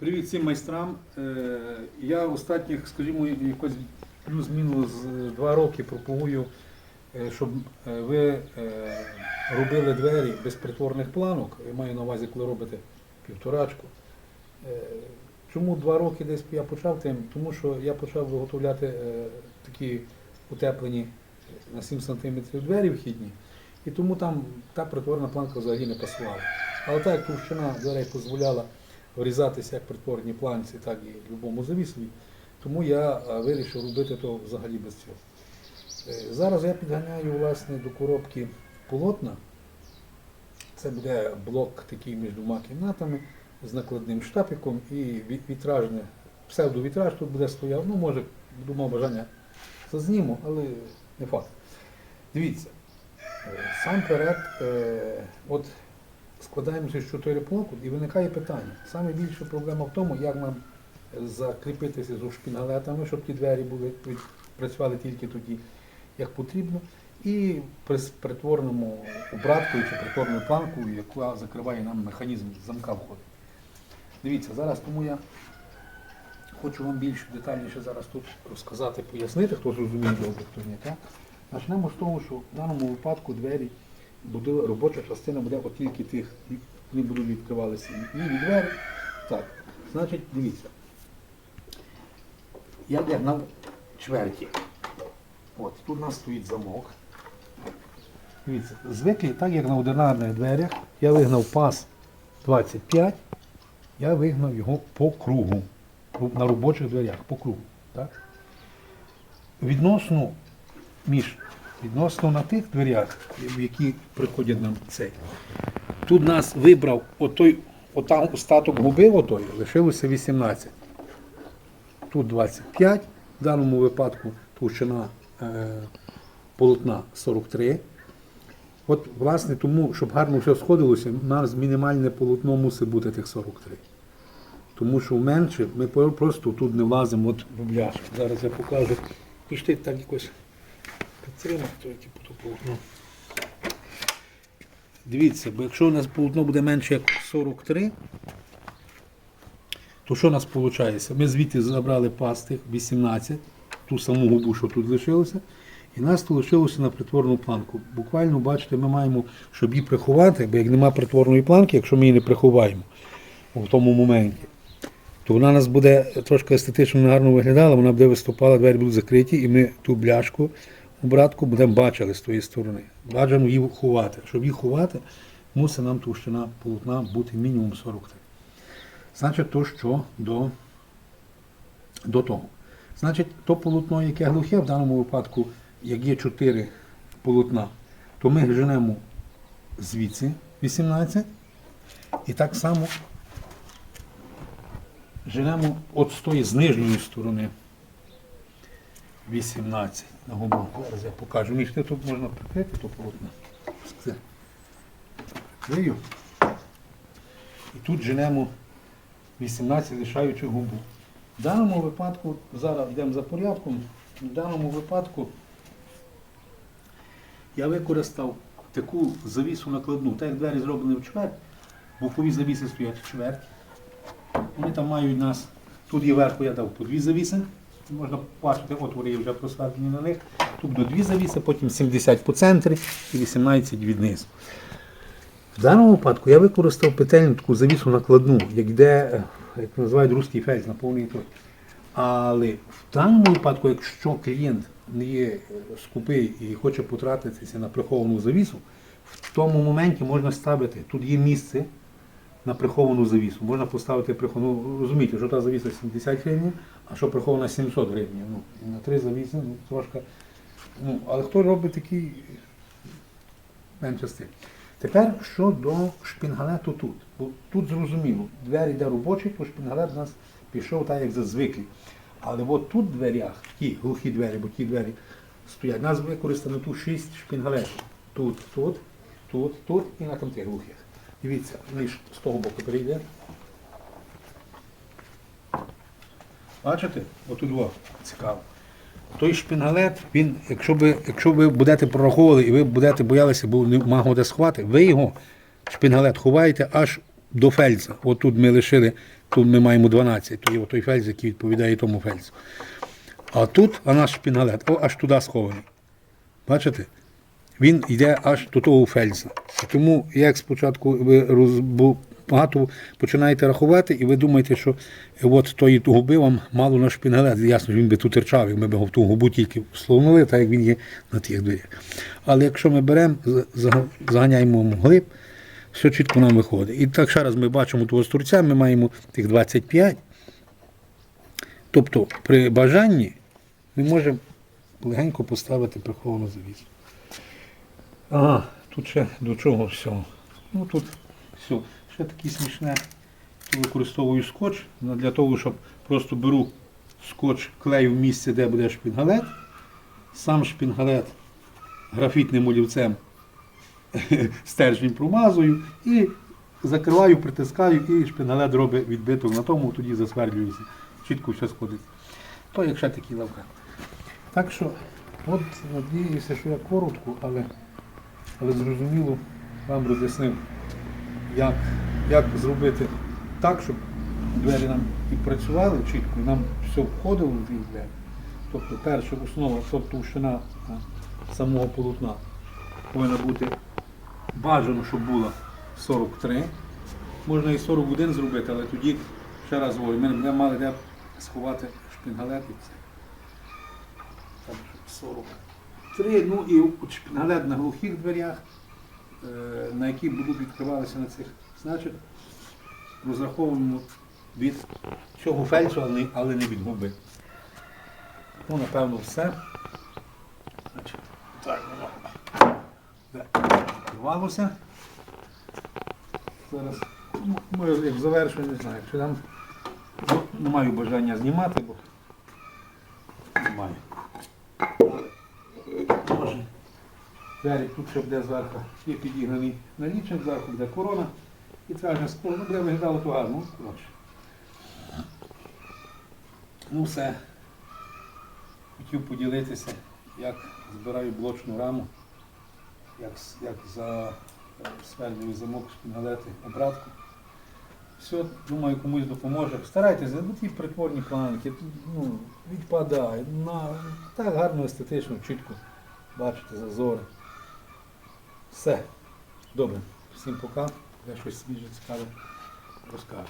Привіт всім майстрам. Е, Я останніх, скажімо, якось плюс-мінус е, два роки пропагую, е, щоб е, ви робили двері без притворних планок. Я маю на увазі, коли робите півторачку. Чому два роки десь я почав тим? Тому що я почав виготовляти такі утеплені на 7 см двері вхідні, і тому там та притворна планка взагалі не пасувала. Але так як товщина дверей дозволяла врізатися як при творній планці, так і в будь-якому завісові, тому я е, вирішив робити то взагалі без цього. Е, Зараз я підганяю власне до коробки полотна. Це буде блок такий між двома кімнатами з накладним штапиком і ві- вітражне, псевдовітраж тут буде стояв. Ну, може, буду мав бажання зазніму, але не факт. Дивіться, е, сам перед, от складаємося з чотири блоку і виникає питання. Саме більша проблема в тому, як нам закріпитися з шпінгалетами, щоб ті двері були, працювали тільки тоді, як потрібно. І при притворному обраткою чи притворною планкою, яка закриває нам механізм замка входу. Дивіться, зараз тому я хочу вам більш детальніше зараз тут розказати, пояснити, хто зрозуміє добре, хто ні. Так? Почнемо з того, що в даному випадку двері буде, робоча частина буде от тільки тих, вони будуть відкривалися ліві двері. Так, значить, дивіться. Я на чверті. От, тут у нас стоїть замок. Дивіться, звикли, так як на одинарних дверях, я вигнав пас 25, я вигнав його по кругу. На робочих дверях, по кругу. Так? Відносно між, відносно на тих дверях, в які приходять нам цей. Тут нас вибрав отой, отам остаток губи отой, лишилося 18. Тут 25, в даному випадку товщина е, полотна 43. От, власне, тому, щоб гарно все сходилося, у нас мінімальне полотно мусить бути тих 43. Тому що менше ми просто тут не влазимо от в бляшку. Зараз я покажу. Пішли так якось підтримати, то яке буде полотно. Дивіться, бо якщо у нас полотно буде менше як 43, то що у нас виходить? Ми звідти забрали пас тих 18, ту саму губу, що тут лишилося, і нас то лишилося на притворну планку. Буквально, бачите, ми маємо, щоб її приховати, бо як немає притворної планки, якщо ми її не приховаємо в тому моменті, то вона нас буде трошки естетично негарно виглядала, вона буде виступала, двері будуть закриті, і ми ту бляшку, обратку будемо бачили з тої сторони. Бажано її ховати. Щоб її ховати, мусить нам товщина полотна бути мінімум 43. Значить, то що до, до того. Значить, то полотно, яке глухе, в даному випадку, як є 4 полотна, то ми женемо звідси 18 і так само женемо от з тої з нижньої сторони 18 на губу. Зараз я покажу. Між тут можна прикрити то полотно. Це Прикрию. І тут женемо 18, лишаючи губу. В даному випадку, зараз йдемо за порядком, в даному випадку я використав таку завісу накладну. Так як двері зроблені в чверть, бокові завіси стоять в чверть. Вони там мають нас, тут є вверху, я дав по дві завіси. Можна бачити, отвори вже просверлені на них. Тут до дві завіси, потім 70 по центрі і 18 віднизу. В даному випадку я використав петельну таку завісу накладну, як йде, е, як називають русський фельдж на повний той. Але в даному випадку, якщо клієнт не є е, скупий і хоче потратитися на приховану завісу, в тому моменті можна ставити, тут є місце на приховану завісу. Можна поставити приховану, ну, розумієте, що та завіса 70 гривень, а що прихована 700 гривень. Ну, на три завіси, ну, трошки. Ну, але хто робить такі менше. Тепер щодо шпінгалету тут. Бо тут зрозуміло, двері йде робочі, то шпінгалет у нас пішов так, як зазвиклі. Але от тут в дверях, ті глухі двері, бо ті двері стоять, у нас використано тут шість шпінгалетів. Тут, тут, тут, тут і на там тих глухих. Дивіться, ніж з того боку перейде. Бачите? Отут два. Цікаво. Той шпінгалет, він, якщо ви, якщо ви будете прораховували і ви будете боялися, бо нема де сховати, ви його, шпінгалет, ховаєте аж до фельдза. От тут ми лишили тут ми маємо 12, то є той фельдс, який відповідає тому фельдсу. А тут, а наш шпінгалет, о, аж туди схований. Бачите? Він йде аж до того фельдса. Тому, як спочатку ви роз... багато починаєте рахувати, і ви думаєте, що е, от тої губи вам мало на шпінгалет. Ясно, він би тут терчав, і ми б його в ту губу тільки всловнули, так як він є на тих дверях. Але якщо ми беремо, за- за- заганяємо глиб, все чітко нам виходить. І так ще раз ми бачимо того стрільця, ми маємо тих 25. Тобто при бажанні ми можемо легенько поставити приховану завісу. Ага, тут ще до чого всього. Ну тут все. Ще таке смішне. Тут використовую скотч ну, для того, щоб просто беру скотч, клею в місце, де буде шпінгалет. Сам шпінгалет графітним олівцем стержень промазую і закриваю, притискаю, і шпингалет робить відбиток на тому, тоді засвердлюється. Чітко все сходить. То як ще такі лавка. Так що, от надіюся, що я коротко, але, але зрозуміло вам роз'яснив, як як зробити так, щоб двері нам і працювали чітко, і нам все входило в двері. Тобто перша основа, тобто товщина самого полотна повинна бути бажано, щоб була 43. Можна і 41 зробити, але тоді, ще раз говорю, ми не мали де сховати шпінгалет і 40. Три, ну і нагляд на глухих дверях, е, на які будуть відкриватися на цих значок, розраховуємо від цього фельдшу, але не від губи. Ну, напевно, все. Значить, Так, відкривалося. Зараз ну, ми як завершую, не знаю. Якщо там ну, не маю бажання знімати, бо немає. Далі тут ще буде зверху є підігнаний налічник, зверху буде корона і тражне скло. Ну, буде виглядало то гарно. ну, коротше. Ну все. Хотів поділитися, як збираю блочну раму, як, як за свердлюю замок шпінгалети обратку. Все, думаю, комусь допоможе. Старайтеся, ну ті притворні планки, ну, відпадає. На, так гарно, естетично, чітко бачите зазори. Все. Добре. Всім пока. Я щось свіже цікаве розкажу.